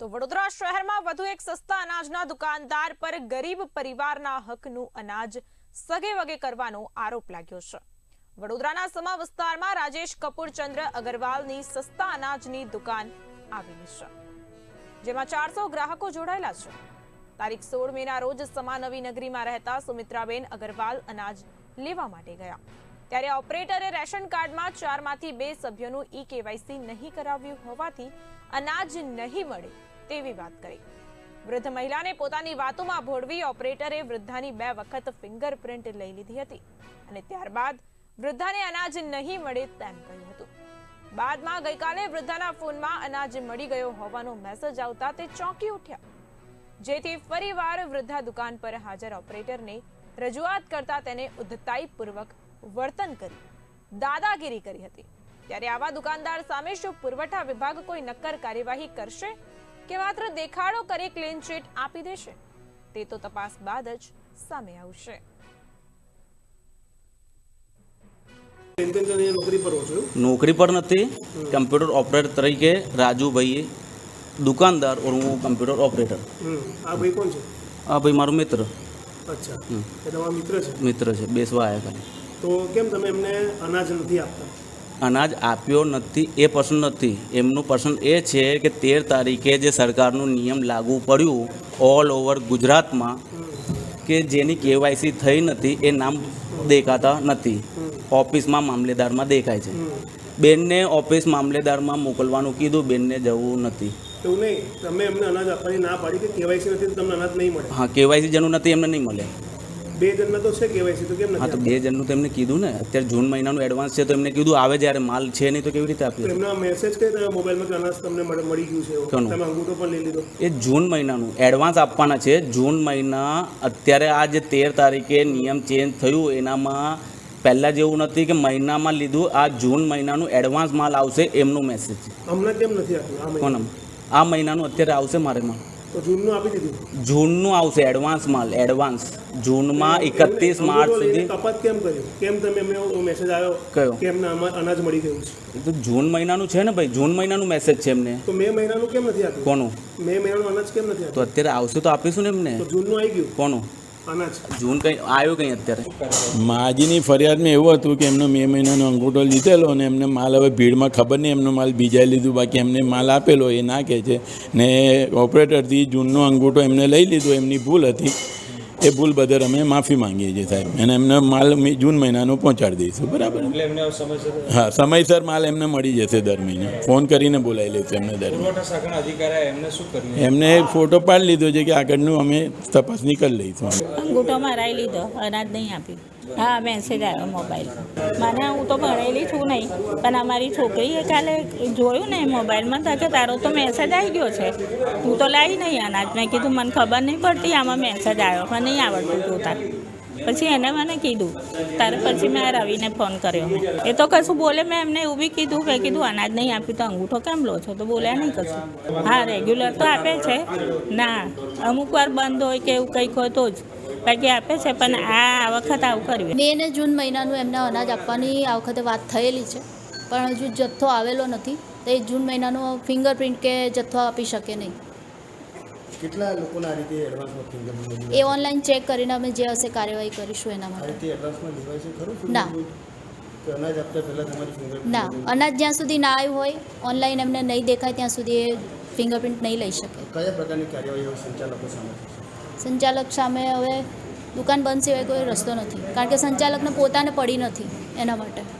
તો વડોદરા શહેરમાં વધુ એક સસ્તા અનાજના દુકાનદાર પર ગરીબ પરિવારના હકનું અનાજ સગે વગે કરવાનો આરોપ લાગ્યો છે. વડોદરાના સમા વિસ્તારમાં રાજેશ કપૂરચંદ્ર અગરવાલની સસ્તા અનાજની દુકાન આવેલી છે. જેમાં ચારસો ગ્રાહકો જોડાયેલા છે. તારીખ સોળ મેના રોજ સમા નવી નગરીમાં રહેતા સુમિત્રાબેન અગરવાલ અનાજ લેવા માટે ગયા. ત્યારે ઓપરેટરે રેશન કાર્ડમાં ચારમાંથી બે સભ્યોનું ઈ કેવાયસી નહીં કરાવ્યું હોવાથી અનાજ નહીં મળે તેવી વાત કરી. વૃદ્ધ મહિલાને પોતાની વાતોમાં ભોળવી ઓપરેટરે વૃદ્ધાની બે વખત ફિંગરપ્રિન્ટ લઈ લીધી હતી અને ત્યારબાદ વૃદ્ધાને અનાજ નહીં મળે તેમ કહ્યું હતું. બાદમાં ગઈકાલે વૃદ્ધાના ફોનમાં અનાજ મળી ગયો હોવાનો મેસેજ આવતા તે ચોંકી ઉઠ્યા. જેથી ફરીવાર વૃદ્ધા દુકાન પર હાજર ઓપરેટરને રજૂઆત કરતા તેને ઉદ્ધતાઈપૂર્વક વર્તન કરી દાદાગીરી કરી હતી. ત્યારે આવા દુકાનદાર સામે શું પુરવઠા વિભાગ કોઈ નક્કર કાર્યવાહી કરશે? કે માત્ર દેખાડો કરી ક્લીન ચીટ આપી દેશે. તે તો તપાસ બાદ જ સામે આવશે. નોકરી પર હો છો નોકરી પર નથી. કમ્પ્યુટર ઓપરેટર તરીકે રાજુભાઈ દુકાનદાર ઓર હું કમ્પ્યુટર ઓપરેટર હમ. આ ભાઈ કોણ છે? આ ભાઈ મારો મિત્ર. અચ્છા. મિત્ર છે? મિત્ર છે. બેસવા આવ્યા ખાલી. તો કેમ તમે એમને અનાજ નથી આપતા? અનાજ આપ્યો નથી એ પસંદ નથી. એમનું પસંદ એ છે કે તેર તારીખે જે સરકારનું નિયમ લાગુ પડ્યું ઓલ ઓવર ગુજરાતમાં કે જેની કેવાયસી થઈ નથી એ નામ દેખાતા નથી. ઓફિસમાં મામલેદારમાં દેખાય છે. બેનને ઓફિસ મામલેદારમાં મોકલવાનું કીધું બેનને જવું નથી. તમે એમને અનાજ આપવાની ના પાડી કે કેવાયસી નથી તમને અનાજ નહીં મળે. હા કેવાયસી જેનું નથી એમને નહીં મળે. બે જણના તો છે કેવાયસી તો કેમ હા તો બે જણનું તો એમને કીધું ને. અત્યારે જૂન મહિનાનું એડવાન્સ છે તો એમને કીધું આવે જ્યારે માલ છે નહીં તો કેવી રીતે આપીએ? એમના મેસેજ કે તમારા મોબાઈલમાં અનાજ તમને મળી ગયું છે તમે અંગૂઠો પણ લઈ લીધો? એ જૂન મહિનાનું. એડવાન્સ આપવાના છે. જૂન મહિના અત્યારે આ જે તેર તારીખે નિયમ ચેન્જ થયું. એનામાં પહેલાં જેવું નથી કે મહિનામાં લીધું. આ જૂન મહિનાનું એડવાન્સ માલ આવશે એમનું મેસેજ છે હમણાં કેમ નથી આપ્યું? આ કોણ આ મહિનાનું અત્યારે આવશે મારે માલ. તો જૂનનું આપી દીધું. જૂનનું આવશે એડવાન્સ માલ એડવાન્સ જૂનમાં એકત્રીસ માર્ચ સુધી. કપાત કેમ કર્યું? કેમ તમે એમને મેસેજ આવ્યો કયો? કે એમને અનાજ મળી ગયું છે? તો જૂન મહિનાનું છે ને ભાઈ? જૂન મહિનાનું મેસેજ છે એમને. તો મે મહિનાનું કેમ નથી આપ્યું? કોનું? મે મહિનાનું અનાજ કેમ નથી તો અત્યારે આવશે તો આપીશું ને એમને. જૂનનું આવી ગયું? કોનું? જૂન કંઈ આવ્યું કંઈ અત્યારે? માજીની ફરિયાદમાં એવું હતું કે એમનો મે મહિનાનો અંગૂઠો લીધેલો અને એમને માલ હવે ભીડમાં ખબર નહીં, એમનો માલ બીજાએ લીધું, બાકી એમને માલ આપેલો, એ ના કહે છે. ને ઓપરેટરથી જૂનનો અંગૂઠો એમને લઈ લીધો, એમની ભૂલ હતી. એ ભૂલ બદલ અમે માફી માંગીએ છીએ સાહેબ. અને એમને માલ મે- જૂન મહિનાનો પહોંચાડી દઈશું. બરાબર? હા સમયસર માલ એમને મળી જશે દર મહિને. ફોન કરીને બોલાવી લઈશું એમને દર મહિને. એમને ફોટો પાડી લીધો છે કે આગળનું અમે તપાસની કરી લઈશું. અંગૂઠો મરાઈ લીધો અનાજ નહીં આપ્યું. હા મેસેજ આવ્યો મોબાઈલ. મને હું તો ભણેલી છું નહીં, પણ અમારી છોકરીએ કાલે જોયું ને મોબાઈલમાં, તો કે તારો તો મેસેજ આવી ગયો છે. હું તો લાવી નહીં અનાજ. મેં કીધું, મને ખબર નહીં પડતી, આમાં મેસેજ આવ્યો મને નહીં આવડતું જોતા પછી એને મને કીધું, તારે પછી મેં રવિને ફોન કર્યો મેં. એ તો કશું બોલે, મેં એમને એવું બી કીધું મેં કીધું, અનાજ નહીં આપ્યું તો અંગૂઠો કેમ લો છો? તો બોલ્યા, નહીં કશું. હા રેગ્યુલર તો આપે છે. ના, અમુક વાર બંધ હોય કે એવું કંઈક હોય તો જ. બાકી આપે છે પણ આ વખત આવું કર્યું મે ને જૂન મહિનાનું એમને અનાજ આપવાની આ વખતે વાત થયેલી છે પણ હજુ જથ્થો આવેલો નથી તો એ જૂન મહિનાનો ફિંગરપ્રિન્ટ કે જથ્થો આપી શકે નહીં. કેટલા લોકોના રીતે એડવાન્સમાં ફિંગરપ્રિન્ટ એ ઓનલાઈન ચેક કરીને અમે જે હશે કાર્યવાહી કરીશું એના માટે. રીતે એડવાન્સમાં લેવાય છે ખરું ના. અનાજ આપતા પહેલાં તમારી ફિંગર ના અનાજ જ્યાં સુધી ના આવ્યું હોય ઓનલાઈન એમને નહીં દેખાય ત્યાં સુધી એ ફિંગરપ્રિન્ટ નહીં લઈ શકે. કયા પ્રકારની કાર્યવાહીઓ સંચાલકો સામે થશે? સંચાલક સામે હવે દુકાન બંધ સિવાય કોઈ રસ્તો નથી. કારણ કે સંચાલકને પોતાને પડી નથી એના માટે.